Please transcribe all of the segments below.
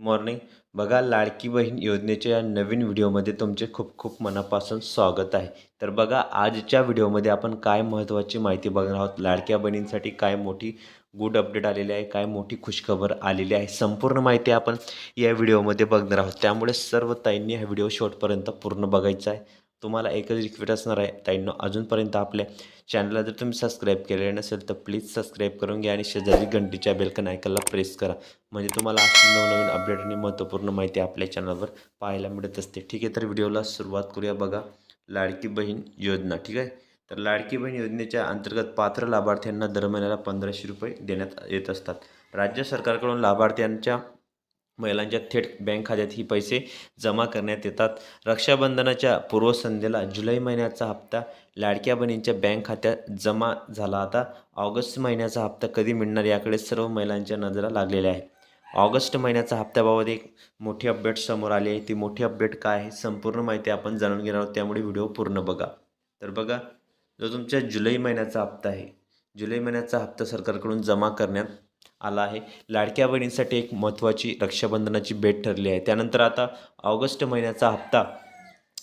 Morning. बघा लाडकी बहीण योजनेच्या या नवीन व्हिडिओमध्ये तुमचे खूप खूप मनापासून स्वागत आहे. तर बघा आजच्या व्हिडिओमध्ये आपण काय महत्त्वाची माहिती बघणार आहोत? लाडक्या बहिणींसाठी काय मोठी गुड अपडेट आलेली आहे? काय मोठी खुशखबर आलेली आहे? संपूर्ण माहिती आपण या व्हिडिओमध्ये बघणार आहोत. त्यामुळे सर्व ताईंनी हा व्हिडिओ शेवटपर्यंत पूर्ण बघायचा आहे. तुम्हाला एकच रिक्वेस्ट असणार आहे ताईंनो अजूनपर्यंत आपल्या चॅनलला जर तुम्ही सबस्क्राईब केलेलं नसेल तर प्लीज सबस्क्राईब करून घ्या आणि शेजारी घंटीच्या बेलकन आयकनला प्रेस करा. म्हणजे तुम्हाला अशी नवनवीन अपडेट आणि महत्त्वपूर्ण माहिती आपल्या चॅनलवर पाहायला मिळत असते. ठीक आहे तर व्हिडिओला सुरुवात करूया बघा. लाडकी बहीण योजना ठीक आहे? तर लाडकी बहीण योजनेच्या अंतर्गत पात्र लाभार्थ्यांना दर महिन्याला पंधराशे रुपये देण्यात येत असतात. राज्य सरकारकडून लाभार्थ्यांच्या महिलांच्या थेट बँक खात्यातही पैसे जमा करण्यात येतात. रक्षाबंधनाच्या पूर्वसंध्येला जुलै महिन्याचा हप्ता लाडक्या बहिणींच्या बँक खात्यात जमा झाला आता ऑगस्ट महिन्याचा हप्ता कधी मिळणार याकडे सर्व महिलांच्या नजरा लागलेल्या आहे ऑगस्ट महिन्याचा हप्त्याबाबत एक मोठी अपडेट समोर आली आहे. ती मोठी अपडेट काय आहे संपूर्ण माहिती आपण जाणून घेणार आहोत. त्यामुळे व्हिडिओ पूर्ण बघा. तर बघा जो तुमच्या जुलै महिन्याचा हप्ता आहे. जुलै महिन्याचा हप्ता सरकारकडून जमा करण्यात आला आहे. लाडक्या बहिणींसाठी एक महत्त्वाची रक्षाबंधनाची भेट ठरली आहे. त्यानंतर आता ऑगस्ट महिन्याचा हप्ता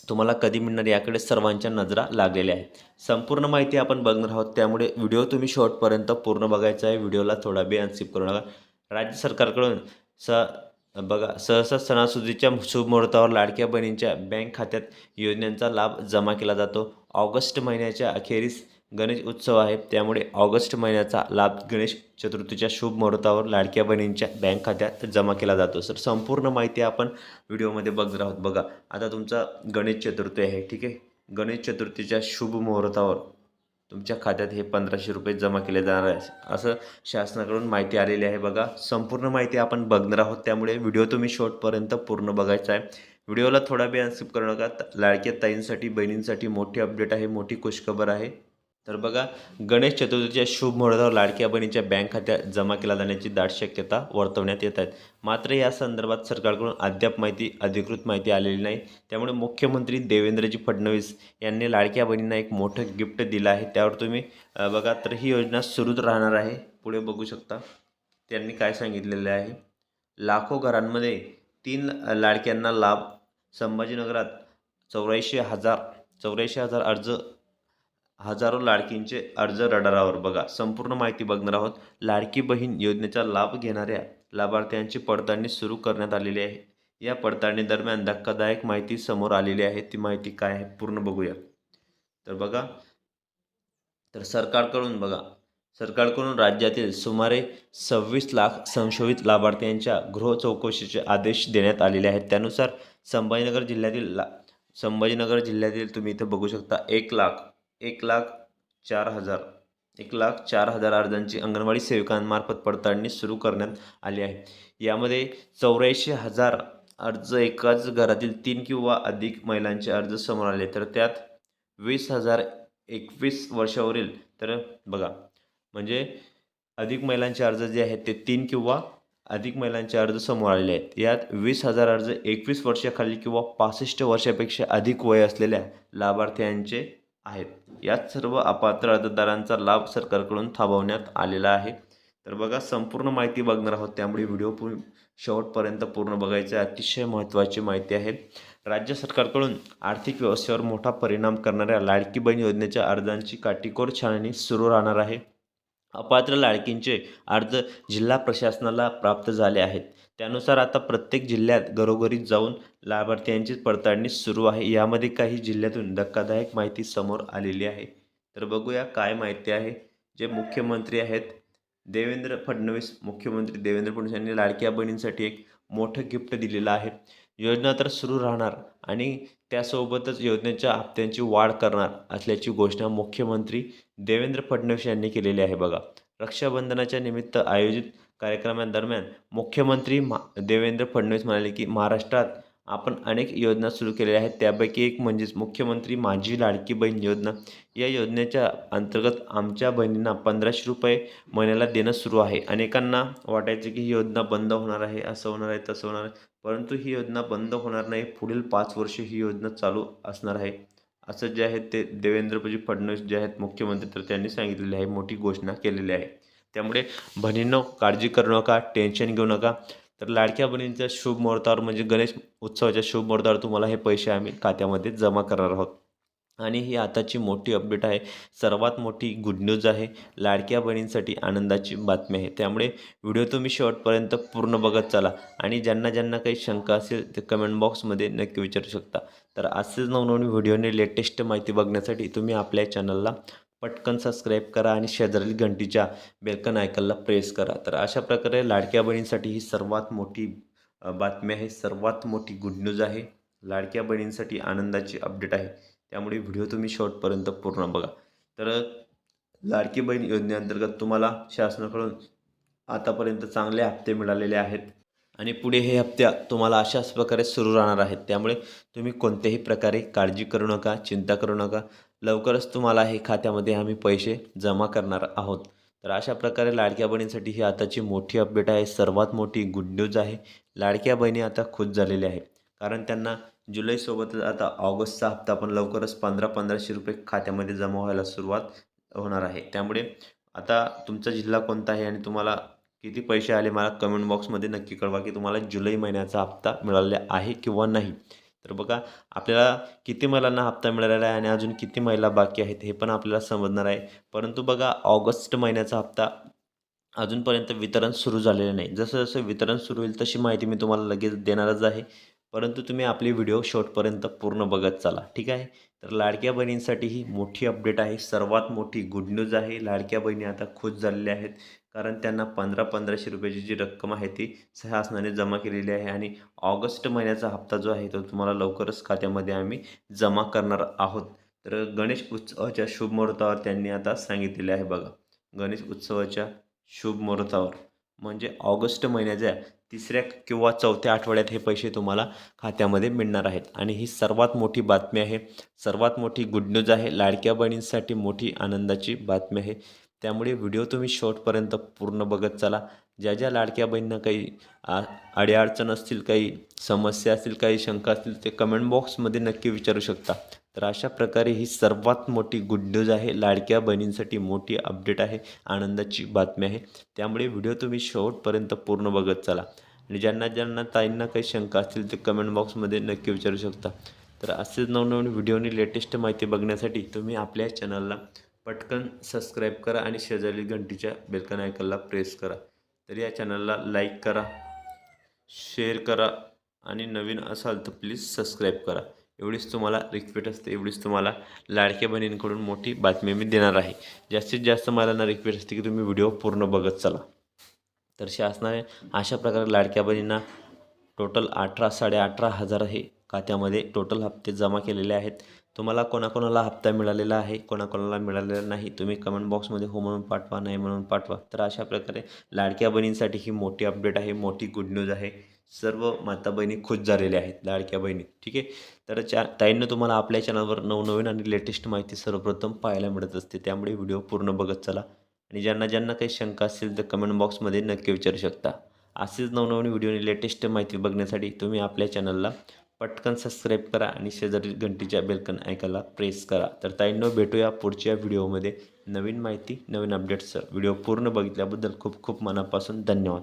तुम्हाला कधी मिळणार याकडे सर्वांच्या नजरा लागलेल्या आहेत. संपूर्ण माहिती आपण बघणार आहोत. त्यामुळे व्हिडिओ तुम्ही शॉर्टपर्यंत पूर्ण बघायचा आहे. व्हिडिओला थोडा बी अनसिप करू नका. राज्य सरकारकडून स बघा सहसा सणासुदीच्या शुभमुहूर्तावर लाडक्या बहिणींच्या बँक खात्यात योजनांचा लाभ जमा केला जातो. ऑगस्ट महिन्याच्या अखेरीस गणेश उत्सव आहे. त्यामुळे ऑगस्ट महिन्याचा लाभ गणेश चतुर्थीच्या शुभ मुहूर्तावर लाडक्या बहिणींच्या बँक खात्यात जमा केला जातो. सर संपूर्ण माहिती आपण व्हिडिओमध्ये बघत आहोत बघा आता तुमचा गणेश चतुर्थी आहे ठीक आहे? गणेश चतुर्थीच्या शुभ मुहूर्तावर तुमच्या खात्यात हे पंधराशे रुपये जमा केले जाणार आहे. असं शासनाकडून माहिती आलेली आहे. बघा संपूर्ण माहिती आपण बघणार आहोत. त्यामुळे व्हिडिओ तुम्ही शॉर्टपर्यंत पूर्ण बघायचा आहे. व्हिडिओला थोडा वेळ अनस्किप करू नका. लाडक्या ताईंसाठी बहिणींसाठी मोठी अपडेट आहे मोठी खुशखबर आहे. तर बघा गणेश चतुर्थीच्या शुभ मुहूर्तावर लाडक्या बहिणीच्या बँक खात्यात जमा केला जाण्याची दाट शक्यता वर्तवण्यात येत आहेत. मात्र या संदर्भात सरकारकडून अद्याप माहिती अधिकृत माहिती आलेली नाही. त्यामुळे मुख्यमंत्री देवेंद्रजी फडणवीस यांनी लाडक्या बहिणींना एक मोठं गिफ्ट दिलं आहे. त्यावर तुम्ही बघा तर ही योजना सुरूच राहणार आहे. पुढे बघू शकता. त्यांनी काय सांगितलेलं आहे? लाखो घरांमध्ये तीन लाडक्यांना लाभ. संभाजीनगरात चौऱ्याऐंशी हजार चौऱ्याऐंशी हजार अर्ज हजारो लाडकींचे अर्ज रडारावर. बघा संपूर्ण माहिती बघणार आहोत. लाडकी बहीण योजनेचा लाभ घेणाऱ्या लाभार्थ्यांची पडताळणी सुरू करण्यात आलेली आहे. या पडताळणी दरम्यान धक्कादायक माहिती समोर आलेली आहे. ती माहिती काय आहे पूर्ण बघूया. तर बघा तर सरकारकडून बघा सरकारकडून राज्यातील सुमारे सव्वीस लाख संशोधित लाभार्थ्यांच्या गृह चौकशीचे आदेश देण्यात आलेले आहेत. त्यानुसार संभाजीनगर जिल्ह्यातील ला संभाजीनगर जिल्ह्यातील तुम्ही इथं बघू शकता एक लाख एक लाख चार हजार. एक लाख चार हजार अर्जांची अंगणवाडी सेविकांमार्फत पडताळणी सुरू करण्यात आली आहे. यामध्ये चौऱ्याऐंशी हजार अर्ज एकाच घरातील तीन किंवा अधिक महिलांचे अर्ज समोर आले. तर त्यात वीस हजार एकवीस वर्षावरील तर बघा म्हणजे अधिक महिलांचे अर्ज जे आहेत ते तीन किंवा अधिक महिलांचे अर्ज समोर आलेले आहेत. यात वीस हजार अर्ज एकवीस वर्षाखाली किंवा पासष्ट वर्षापेक्षा अधिक वय असलेल्या लाभार्थ्यांचे आहेत. यात सर्व अपात्र अर्जदारांचा लाभ सरकारकडून थांबवण्यात आलेला आहे. तर बघा संपूर्ण माहिती बघणार आहोत. त्यामुळे व्हिडिओ पू शेवटपर्यंत पूर्ण बघायचं अतिशय महत्त्वाची माहिती आहे. राज्य सरकारकडून आर्थिक व्यवस्थेवर मोठा परिणाम करणाऱ्या लाडकी बहीण योजनेच्या अर्जांची काटेकोर छाननी सुरू राहणार आहे. अपात्र लाडकींचे अर्ज जिल्हा प्रशासनाला प्राप्त झाले आहेत. त्यानुसार आता प्रत्येक जिल्ह्यात घरोघरी जाऊन लाभार्थ्यांची पडताळणी सुरू आहे. यामध्ये काही जिल्ह्यातून धक्कादायक माहिती समोर आलेली आहे. तर बघूया काय माहिती आहे. जे मुख्यमंत्री आहेत देवेंद्र फडणवीस मुख्यमंत्री देवेंद्र फडणवीस यांनी लाडक्या बहिणींसाठी एक मोठं गिफ्ट दिलेलं आहे. योजना तर सुरू राहणार आणि त्यासोबतच योजनेच्या हप्त्यांची वाढ करणार असल्याची घोषणा मुख्यमंत्री देवेंद्र फडणवीस यांनी केलेली आहे बघा. रक्षाबंधनाच्या निमित्त आयोजित कार्यक्रमादरम्यान मुख्यमंत्री मा देवेंद्र फडणवीस म्हणाले की महाराष्ट्रात आपण अनेक योजना सुरू केलेल्या आहेत. त्यापैकी एक म्हणजेच मुख्यमंत्री माझी लाडकी बहीण योजना. या योजनेच्या अंतर्गत आमच्या बहिणींना पंधराशे रुपये महिन्याला देणं सुरू आहे. अनेकांना वाटायचं की ही योजना बंद होणार आहे असं होणार आहे तसं होणार आहे. परंतु ही योजना बंद होणार नाही. पुढील पाच वर्ष ही योजना चालू असणार आहे. असं जे आहे ते देवेंद्रजी फडणवीस जे आहेत मुख्यमंत्री तर त्यांनी सांगितलेले आहे मोठी घोषणा केलेली आहे. त्यामुळे बहिणींनो काळजी करू नका टेन्शन घेऊ नका. तर लाडक्या बहिणींच्या शुभ मुहूर्तावर म्हणजे गणेश उत्सवाच्या शुभ मुहूर्तावर तुम्हाला हे पैसे आम्ही खात्यामध्ये जमा करणार आहोत. आणि ही आताची मोठी अपडेट आहे. सर्वात मोठी गुड न्यूज आहे. लाडक्या बहिणींसाठी आनंदाची बातमी आहे. त्यामुळे व्हिडिओ तुम्ही शेवटपर्यंत पूर्ण बघत चला आणि ज्यांना ज्यांना काही शंका असेल ते कमेंट बॉक्समध्ये नक्की विचारू शकता. तर असेच नवनवीन व्हिडिओने लेटेस्ट माहिती बघण्यासाठी तुम्ही आपल्या चॅनलला पटकन सबस्क्राईब करा आणि शेजारील घंटीच्या बेलकन आयकनला प्रेस करा. तर अशा प्रकारे लाडक्या बहिणींसाठी ही सर्वात मोठी बातमी आहे. सर्वात मोठी गुड न्यूज आहे. लाडक्या बहिणींसाठी आनंदाची अपडेट आहे. त्यामुळे व्हिडिओ तुम्ही शॉर्टपर्यंत पूर्ण बघा. तर लाडकी बहीण योजनेअंतर्गत तुम्हाला शासनाकडून आतापर्यंत चांगले हप्ते मिळालेले आहेत. आणि पुढे हे हप्त्या तुम्हाला अशाच प्रकारे सुरू राहणार आहेत. त्यामुळे तुम्ही कोणत्याही प्रकारे काळजी करू नका चिंता करू नका. लवकरच तुम्हाला हे खात्यामध्ये आम्ही पैसे जमा करणार आहोत. तर अशा प्रकारे लाडक्या बहिणींसाठी ही आताची मोठी अपडेट आहे. सर्वात मोठी गुड न्यूज आहे लाडक्या बहिणी आता खुश झालेल्या आहेत. कारण त्यांना जुलैसोबतच आता ऑगस्टचा हप्ता पण लवकरच पंधरा पंधराशे रुपये खात्यामध्ये जमा व्हायला सुरुवात होणार आहे. त्यामुळे आता तुमचा जिल्हा कोणता आहे आणि तुम्हाला किती पैसे आले मला कमेंट बॉक्समध्ये नक्की कळवा की तुम्हाला जुलै महिन्याचा हप्ता मिळालेला आहे किंवा नाही. तर बघा आपल्याला किती महिलांना हप्ता मिळालेला आहे आणि अजून किती महिला बाकी आहेत हे पण आपल्याला समजणार आहे. परंतु बघा ऑगस्ट महिन्याचा हप्ता अजूनपर्यंत वितरण सुरू झालेलं नाही. जसं जसं वितरण सुरू होईल तशी माहिती मी तुम्हाला लगेच देणारच आहे. परंतु तुम्ही आपली व्हिडिओ शेवटपर्यंत पूर्ण बघत चाला ठीक आहे? तर लाडक्या बहिणींसाठी ही मोठी अपडेट आहे. सर्वात मोठी गुड न्यूज आहे. लाडक्या बहिणी आता खुश झालेल्या आहेत. कारण त्यांना पंधरा पंधराशे रुपयाची जी रक्कम आहे ती शासनाने जमा केलेली आहे. आणि ऑगस्ट महिन्याचा हप्ता जो आहे तो तुम्हाला लवकरच खात्यामध्ये आम्ही जमा करणार आहोत. तर गणेश उत्सवाच्या शुभ मुहूर्तावर त्यांनी आता सांगितलेले आहे बघा. गणेश उत्सवाच्या शुभ मुहूर्तावर. म्हणजे ऑगस्ट महिन्याच्या तिसऱ्या किंवा चौथ्या आठवड्यात हे पैसे तुम्हाला खात्यामध्ये मिळणार आहेत. आणि ही सर्वात मोठी बातमी आहे. सर्वात मोठी गुड न्यूज आहे. लाडक्या बहिणींसाठी मोठी आनंदाची बातमी आहे. त्यामुळे व्हिडिओ तुम्ही शॉर्टपर्यंत पूर्ण बघत चला. ज्या ज्या लाडक्या बहिणींना काही आ अडीअडचण असतील काही समस्या असतील काही शंका असतील ते कमेंट बॉक्समध्ये नक्की विचारू शकता. तर अशा प्रकारे ही सर्वात मोठी गुड न्यूज आहे. लाडक्या बहिणींसाठी मोठी अपडेट आहे. आनंदाची बातमी आहे. त्यामुळे व्हिडिओ तुम्ही शेवटपर्यंत पूर्ण बघत चला. आणि ज्यांना ज्यांना ताईंना काही शंका असतील ते कमेंट बॉक्समध्ये नक्की विचारू शकता. तर असेच नवनवीन व्हिडिओनी लेटेस्ट माहिती बघण्यासाठी तुम्ही आपल्या चॅनलला पटकन सबस्क्राईब करा आणि शेजारी घंटीच्या बेलकन आयकनला प्रेस करा. तर या चॅनलला लाईक करा शेअर करा आणि नवीन असाल तर प्लीज सबस्क्राईब करा. एवढीच तुम्हाला रिक्वेस्ट असते एवढीच तुम्हाला लाडक्या बहिणींकडून मोठी बातमी मी देणार आहे. जास्तीत जास्त मला ना रिक्वेस्ट असते की तुम्ही व्हिडिओ पूर्ण बघत चला. तर शासनाने अशा प्रकारे लाडक्या बहिणींना टोटल अठरा साडे अठरा हजार हे खात्यामध्ये टोटल हप्ते जमा केलेले आहेत. तुम्हाला कोणाकोणाला हप्ता मिळालेला आहे कोणाकोणाला मिळालेला नाही तुम्ही कमेंट बॉक्समध्ये हो म्हणून पाठवा नाही म्हणून पाठवा. तर अशा प्रकारे लाडक्या बहिणींसाठी ही मोठी अपडेट आहे मोठी गुड न्यूज आहे. सर्व माता बहिणी खुश झालेल्या आहेत लाडक्या बहिणी. ठीक आहे? तर चा ताईंना तुम्हाला आपल्या चॅनलवर नवनवीन आणि लेटेस्ट माहिती सर्वप्रथम पाहायला मिळत असते. त्यामुळे व्हिडिओ पूर्ण बघत चला. आणि ज्यांना ज्यांना काही शंका असतील तर कमेंट बॉक्समध्ये नक्की विचारू शकता. असेच नवनवीन व्हिडिओ आणि लेटेस्ट माहिती बघण्यासाठी तुम्ही आपल्या चॅनलला पटकन सबस्क्राईब करा आणि शेजारी घंटीच्या बेलकन ऐकायला प्रेस करा. तर ताईंनो भेटूया पुढच्या व्हिडिओमध्ये नवीन माहिती नवीन अपडेट्स व्हिडिओ पूर्ण बघितल्याबद्दल खूप खूप मनापासून धन्यवाद.